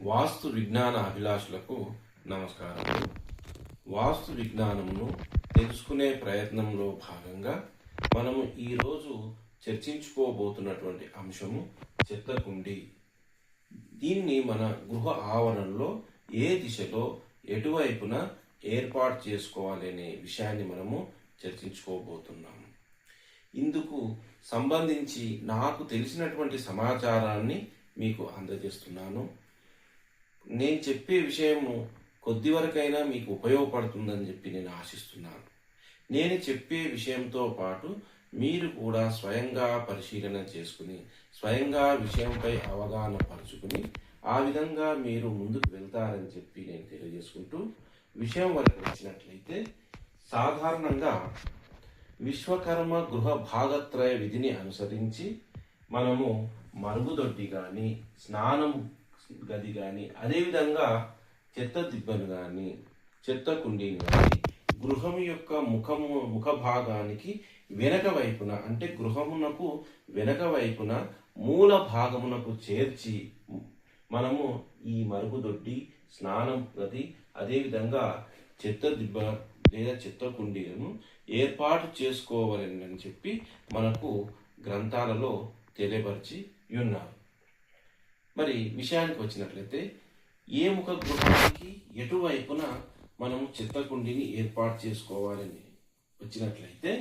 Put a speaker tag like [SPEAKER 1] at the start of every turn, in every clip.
[SPEAKER 1] వాస్తు విజ్ఞాన అభిలాషులకు నమస్కారం. వాస్తు విజ్ఞానమును తెలుసుకునే ప్రయత్నంలో భాగంగా మనము ఈరోజు చర్చించుకోబోతున్నటువంటి అంశము చెత్తకుండి దీన్ని మన గృహ ఆవరణలో ఏ దిశలో ఎటువైపున ఏర్పాటు చేసుకోవాలి అనే విషయాన్ని మనము చర్చించుకోబోతున్నాము. ఇందుకు సంబంధించి నాకు తెలిసినటువంటి సమాచారాన్ని మీకు అందజేస్తున్నాను. నేను చెప్పే విషయము కొద్ది వరకైనా మీకు ఉపయోగపడుతుందని చెప్పి నేను ఆశిస్తున్నాను. నేను చెప్పే విషయంతో పాటు మీరు కూడా స్వయంగా పరిశీలన చేసుకుని స్వయంగా విషయంపై అవగాహన పరుచుకుని ఆ విధంగా మీరు ముందుకు వెళ్తారని చెప్పి నేను తెలియజేసుకుంటూ విషయం వరకు వచ్చినట్లయితే సాధారణంగా విశ్వకర్మ గృహ భాగత్రయ విధిని అనుసరించి మనము మరుగుదొడ్డి కానీ స్నానం గది కానీ అదేవిధంగా చెత్త దిబ్బను కానీ చెత్త కుండీని కానీ గృహం యొక్క ముఖము ముఖ భాగానికి వెనక వైపున అంటే గృహమునకు వెనక వైపున మూల భాగమునకు చేర్చి మనము ఈ మరుగుదొడ్డి స్నానం గది అదేవిధంగా చెత్త దిబ్బ లేదా చెత్త కుండీలను ఏర్పాటు చేసుకోవాలని అని చెప్పి మనకు గ్రంథాలలో తెలియపరిచి ఉన్నారు. మరి విషయానికి వచ్చినట్లయితే ఏ ముఖ గృహానికి ఎటువైపున మనము చిత్తకుండిని ఏర్పాటు చేసుకోవాలని వచ్చినట్లయితే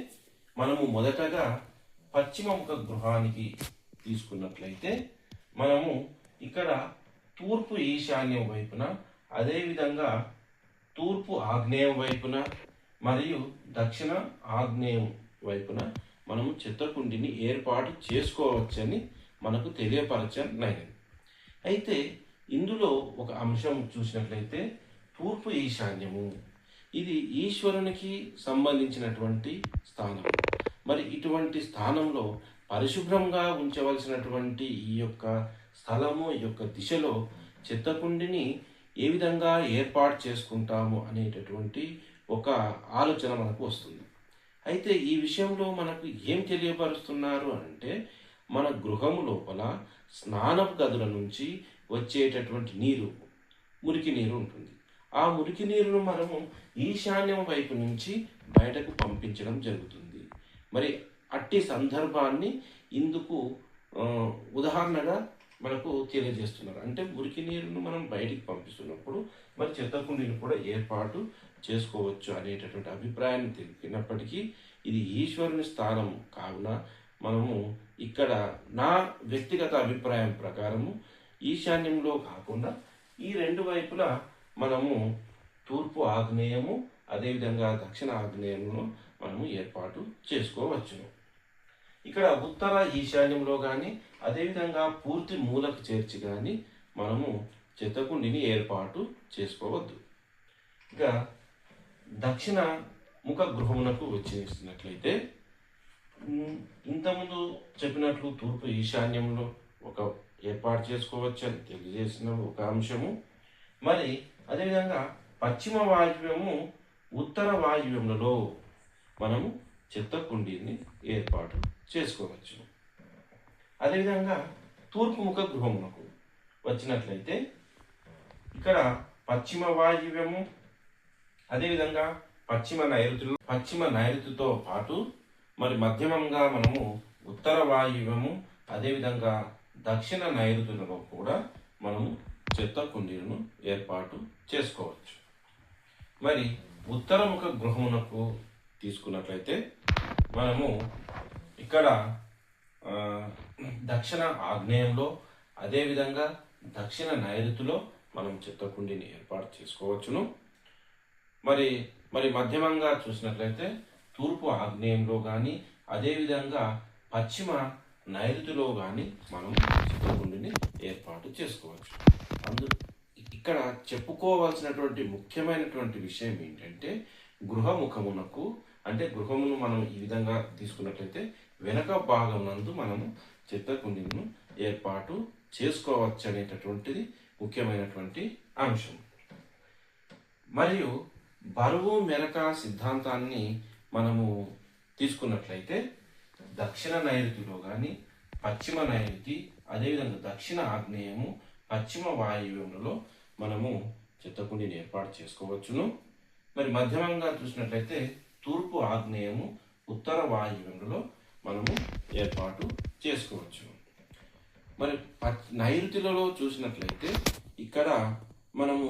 [SPEAKER 1] మనము మొదటగా పశ్చిమ ముఖ గృహానికి తీసుకున్నట్లయితే మనము ఇక్కడ తూర్పు ఈశాన్యం వైపున అదేవిధంగా తూర్పు ఆగ్నేయం వైపున మరియు దక్షిణ ఆగ్నేయం వైపున మనము చిత్తకుండిని ఏర్పాటు చేసుకోవచ్చని మనకు తెలియపరచనైనది అయితే ఇందులో ఒక అంశం చూసినట్లయితే తూర్పు ఈశాన్యము. ఇది ఈశ్వరునికి సంబంధించినటువంటి స్థానం. మరి ఇటువంటి స్థానంలో పరిశుభ్రంగా ఉంచవలసినటువంటి ఈ యొక్క స్థలము ఈ యొక్క దిశలో చెత్తకుండిని ఏ విధంగా ఏర్పాటు చేసుకుంటాము అనేటటువంటి ఒక ఆలోచన మనకు వస్తుంది. అయితే ఈ విషయంలో మనకు ఏం తెలియపరుస్తున్నారు అంటే మన గృహము లోపల స్నానపు గదుల నుంచి వచ్చేటటువంటి నీరు మురికి నీరు ఉంటుంది. ఆ మురికి నీరును మనము ఈశాన్యం వైపు నుంచి బయటకు పంపించడం జరుగుతుంది. మరి అట్టి సందర్భాన్ని ఇందుకు ఉదాహరణగా మనకు తెలియజేస్తున్నారు. అంటే మురికి నీరును మనం బయటికి పంపిస్తున్నప్పుడు మరి చెత్తకుండీని కూడా ఏర్పాటు చేసుకోవచ్చు అనేటటువంటి అభిప్రాయాన్ని తెలిపినప్పటికీ ఇది ఈశ్వరుని స్థానం కావున మనము ఇక్కడ నా వ్యక్తిగత అభిప్రాయం ప్రకారము ఈశాన్యంలో కాకుండా ఈ రెండు వైపులా మనము తూర్పు ఆగ్నేయము అదేవిధంగా దక్షిణ ఆగ్నేయంలో మనము ఏర్పాటు చేసుకోవచ్చును. ఇక్కడ ఉత్తర ఈశాన్యంలో కానీ అదేవిధంగా పూర్తి మూలకు చేర్చి కానీ మనము చెత్తకుండిని ఏర్పాటు చేసుకోవద్దు. ఇక దక్షిణ ముఖ గృహమునకు వచ్చినట్లయితే ఇంతకుముందు చెప్పినట్లు తూర్పు ఈశాన్యంలో ఒక ఏర్పాటు చేసుకోవచ్చు అని తెలియజేసిన ఒక అంశము. మరి అదేవిధంగా పశ్చిమ వాయువ్యము ఉత్తర వాయువ్యములలో మనము చెత్త కుండీని ఏర్పాటు చేసుకోవచ్చు. అదేవిధంగా తూర్పు ముఖ గృహమునకు వచ్చినట్లయితే ఇక్కడ పశ్చిమ వాయువ్యము అదేవిధంగా పశ్చిమ నైరుతులు పశ్చిమ నైరుతితో పాటు మరి మధ్యమంగా మనము ఉత్తర వాయువ్యము అదేవిధంగా దక్షిణ నైరుతులలో కూడా మనము చెత్త కుండీలను ఏర్పాటు చేసుకోవచ్చు. మరి ఉత్తరముఖ గృహమునకు తీసుకున్నట్లయితే మనము ఇక్కడ దక్షిణ ఆగ్నేయంలో అదేవిధంగా దక్షిణ నైరుతిలో మనం చెత్త కుండీని ఏర్పాటు చేసుకోవచ్చును. మరి మరి మధ్యమంగా చూసినట్లయితే తూర్పు ఆగ్నేయంలో కానీ అదేవిధంగా పశ్చిమ నైరుతిలో కానీ మనం చిత్రకుండిని ఏర్పాటు చేసుకోవచ్చు. అందు ఇక్కడ చెప్పుకోవాల్సినటువంటి ముఖ్యమైనటువంటి విషయం ఏంటంటే గృహముఖమునకు అంటే గృహమును మనం ఈ విధంగా తీసుకున్నట్లయితే వెనక భాగం నందు మనము చిత్రకుండిను ఏర్పాటు చేసుకోవచ్చు అనేటటువంటిది ముఖ్యమైనటువంటి అంశం. మరియు బరువు మెరక సిద్ధాంతాన్ని మనము తీసుకున్నట్లయితే దక్షిణ నైరుతిలో కానీ పశ్చిమ నైరుతి అదేవిధంగా దక్షిణ ఆగ్నేయము పశ్చిమ వాయువ్యములలో మనము చిత్తకుండిని ఏర్పాటు చేసుకోవచ్చును. మరి మధ్యమంగా చూసినట్లయితే తూర్పు ఆగ్నేయము ఉత్తర వాయువ్యములలో మనము ఏర్పాటు చేసుకోవచ్చు. మరి నైరుతిలలో చూసినట్లయితే ఇక్కడ మనము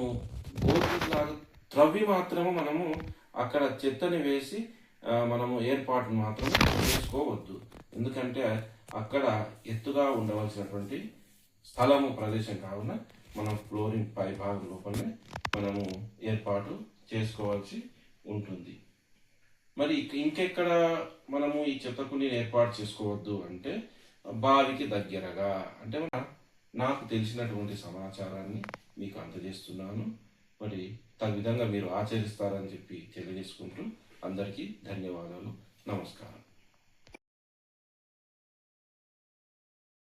[SPEAKER 1] గోధుమలాగా త్రవ్వి మాత్రము మనము అక్కడ చెత్తని వేసి మనము ఏర్పాటును మాత్రం చేసుకోవద్దు. ఎందుకంటే అక్కడ ఎత్తుగా ఉండవలసినటువంటి స్థలము ప్రదేశం కావున మనం ఫ్లోరింగ్ పై భాగం లోపలనే మనము ఏర్పాటు చేసుకోవాల్సి ఉంటుంది. మరి ఇంకెక్కడ మనము ఈ చెత్తకుని ఏర్పాటు చేసుకోవద్దు అంటే బావికి దగ్గరగా అంటే మన నాకు తెలిసినటువంటి సమాచారాన్ని మీకు అందజేస్తున్నాను. మరి తగు విధంగా మీరు ఆచరిస్తారని చెప్పి తెలియజేసుకుంటూ అందరికీ ధన్యవాదాలు. నమస్కారం.